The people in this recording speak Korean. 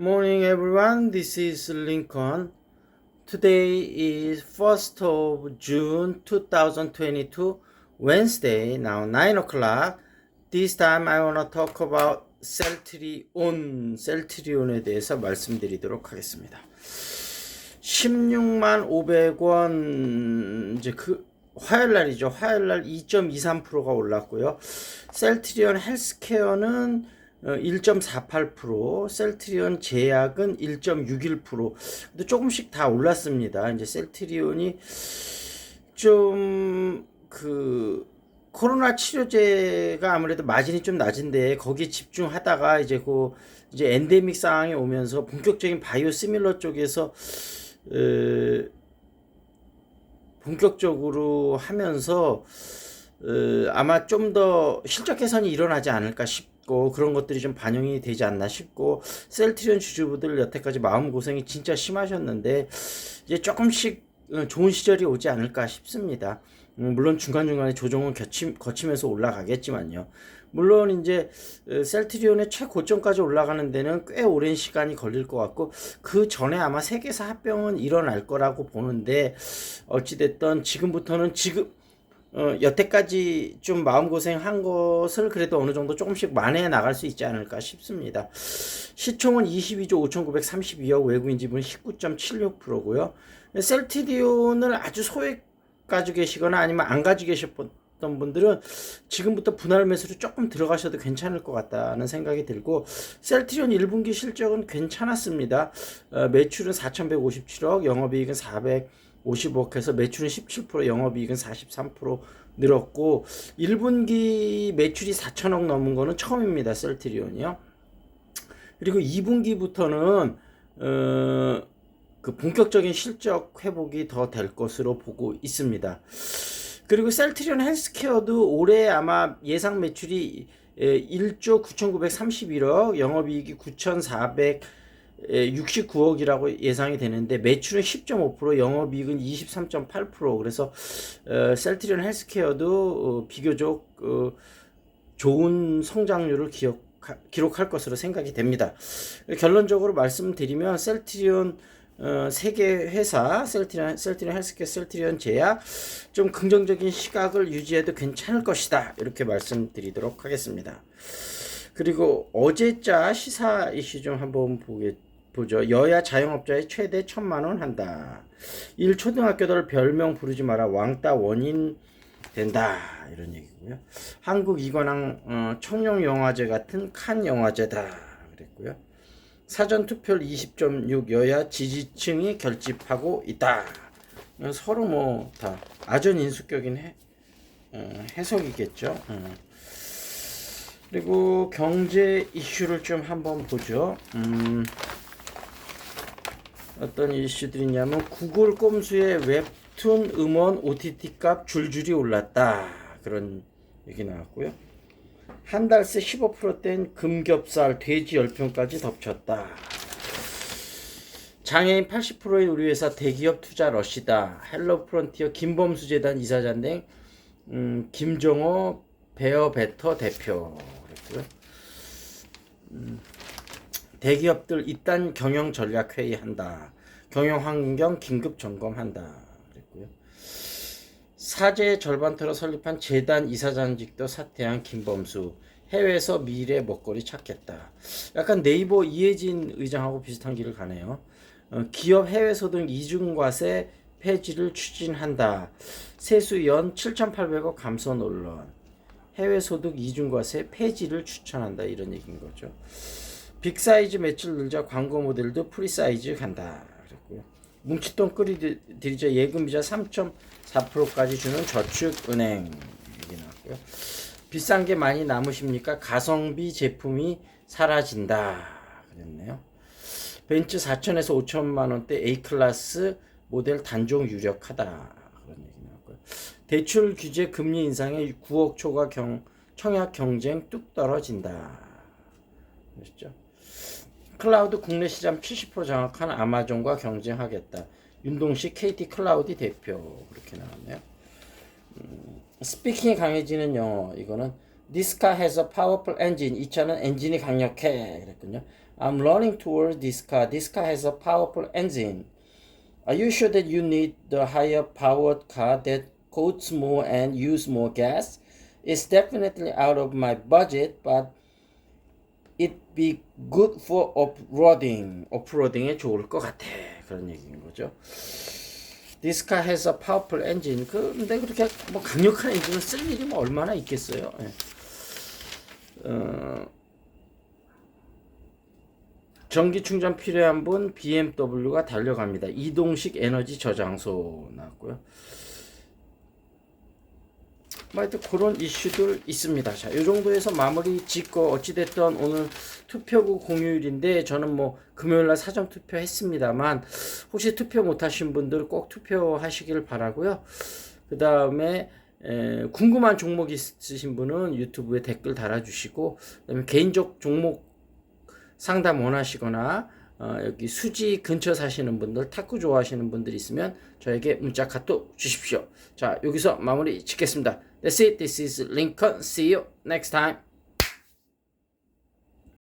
Morning, everyone. This is Lincoln. Today is 1st of June 2022, Wednesday, now 9 o'clock. This time I want to talk about 셀트리온, 셀트리온에 대해서 말씀드리도록 하겠습니다. 16만 500원, 이제 그, 화요일 날이죠. 화요일 날 2.23%가 올랐고요. 셀트리온 헬스케어는 어, 1.48%, 셀트리온 제약은 1.61%. 근데 조금씩 다 올랐습니다. 이제 셀트리온이 좀 그 코로나 치료제가 아무래도 마진이 좀 낮은데 거기에 집중하다가 이제 그 이제 엔데믹 상황이 오면서 본격적인 바이오 시밀러 쪽에서 어, 본격적으로 하면서 어, 아마 좀 더 실적 개선이 일어나지 않을까 싶 고 그런 것들이 좀 반영이 되지 않나 싶고 셀트리온 주주분들 여태까지 마음 고생이 진짜 심하셨는데 이제 조금씩 어, 좋은 시절이 오지 않을까 싶습니다. 음, 물론 중간중간에 조정은 거치, 거치면서 올라가겠지만요. 물론 이제 어, 셀트리온의 최고점까지 올라가는 데는 꽤 오랜 시간이 걸릴 것 같고 그 전에 아마 세계사 합병은 일어날 거라고 보는데 어찌됐든 지금부터는 지금 어, 여태까지 좀 마음고생한 것을 그래도 어느 정도 조금씩 만회해 나갈 수 있지 않을까 싶습니다. 시총은 22조 5,932억 외국인 지분 19.76%고요. 셀트리온을 아주 소액 가지고 계시거나 아니면 안 가지고 계셨던 분들은 지금부터 분할 매수로 조금 들어가셔도 괜찮을 것 같다는 생각이 들고 셀트리온 1분기 실적은 괜찮았습니다. 어, 매출은 4,157억, 영업이익은 450억 해서 매출은 17%, 영업이익은 43% 늘었고 1분기 매출이 4천억 넘은 거는 처음입니다. 셀트리온이요. 그리고 2분기부터는 어, 그 본격적인 실적 회복이 더 될 것으로 보고 있습니다. 그리고 셀트리온 헬스케어도 올해 아마 예상 매출이 1조 9,931억, 영업이익이 9,469억이라고 예상이 되는데 매출은 10.5%, 영업이익은 23.8%. 그래서 어, 셀트리온 헬스케어도 어, 비교적 어, 좋은 성장률을 기억 기록할 것으로 생각이 됩니다. 결론적으로 말씀드리면 셀트리온 어, 세계 회사 셀트리온, 셀트리온 헬스케어 셀트리온 제약 좀 긍정적인 시각을 유지해도 괜찮을 것이다 이렇게 말씀드리도록 하겠습니다. 그리고 어제자 시사 이슈 좀 한번 보게 보죠. 여야 자영업자의 최대 천만 원 한다. 일 초등학교들 별명 부르지 마라 왕따 원인 된다 이런 얘기고요. 한국 이관왕 어, 청룡 영화제 같은 칸 영화제다 그랬고요. 사전 투표율 20.6 여야 지지층이 결집하고 있다. 서로 뭐 다 아전 인수격인 해, 어, 해석이겠죠. 어. 그리고 경제 이슈를 좀 한번 보죠. 음, 어떤 이슈들이냐면 구글 꼼수의 웹툰 음원 OTT 값 줄줄이 올랐다. 그런 얘기 나왔고요. 한 달새 15%된 금겹살 돼지 열평까지 덮쳤다. 장애인 80%의 우리 회사 대기업 투자 러시다. 헬로 프론티어 김범수 재단 이사장 등 음, 김정호 베어 베터 대표 그랬고요. 음, 대기업들 이딴 경영 전략 회의한다. 경영 환경 긴급 점검한다. 그랬고요. 사제 절반터로 설립한 재단 이사장직도 사퇴한 김범수 해외에서 미래 먹거리 찾겠다. 약간 네이버 이혜진 의장하고 비슷한 길을 가네요. 어, 기업 해외 소득 이중과세 폐지를 추진한다. 세수 연 7,800억 감소 논란. 해외 소득 이중과세 폐지를 추천한다. 이런 얘기인 거죠. 빅사이즈 매출 늘자 광고 모델도 프리사이즈 간다. 그랬고요. 뭉칫돈 끌이들이자 예금이자 3.4%까지 주는 저축은행 얘기 나왔고요. 비싼 게 많이 남으십니까? 가성비 제품이 사라진다. 그랬네요. 벤츠 4천에서 5천만 원대 A 클래스 모델 단종 유력하다. 그런 얘기 나왔고요. 대출 규제 금리 인상에 9억 초과 경, 청약 경쟁 뚝 떨어진다. 그렇죠? 클라우드 국내 시장 70% 장악한 아마존과 경쟁하겠다. 윤동식 KT 클라우드 대표 그렇게 나왔네요. 음, 스피킹이 강해지는 영어 이거는 This car has a powerful engine. 이 차는 엔진이 강력해. 그랬군요. I'm running toward this car. This car has a powerful engine. Are you sure that you need the higher powered car that costs more and use more gas? It's definitely out of my budget, but it be good for off-roading. 오프로딩에 좋을 것 같아. 그런 얘기인 거죠. This car has a powerful engine. 그, 근데 그렇게 뭐 강력한 엔진을 쓸 일이 뭐 얼마나 있겠어요. 예. 어, 전기 충전 필요한 분 BMW가 달려갑니다. 이동식 에너지 저장소 나왔고요. 뭐 하여튼 그런 이슈들 있습니다. 자, 요 정도에서 마무리 짓고 어찌됐든 오늘 투표구 공휴일인데 저는 뭐 금요일날 사전 투표 했습니다만 혹시 투표 못하신 분들 꼭 투표하시길 바라고요. 그 다음에 궁금한 종목 있으신 분은 유튜브에 댓글 달아주시고 그다음에 개인적 종목 상담 원하시거나 어, 여기 수지 근처 사시는 분들 탁구 좋아하시는 분들 있으면 저에게 문자 카톡 주십시오. 자 여기서 마무리 짓겠습니다. That's it. This is Lincoln. See you next time.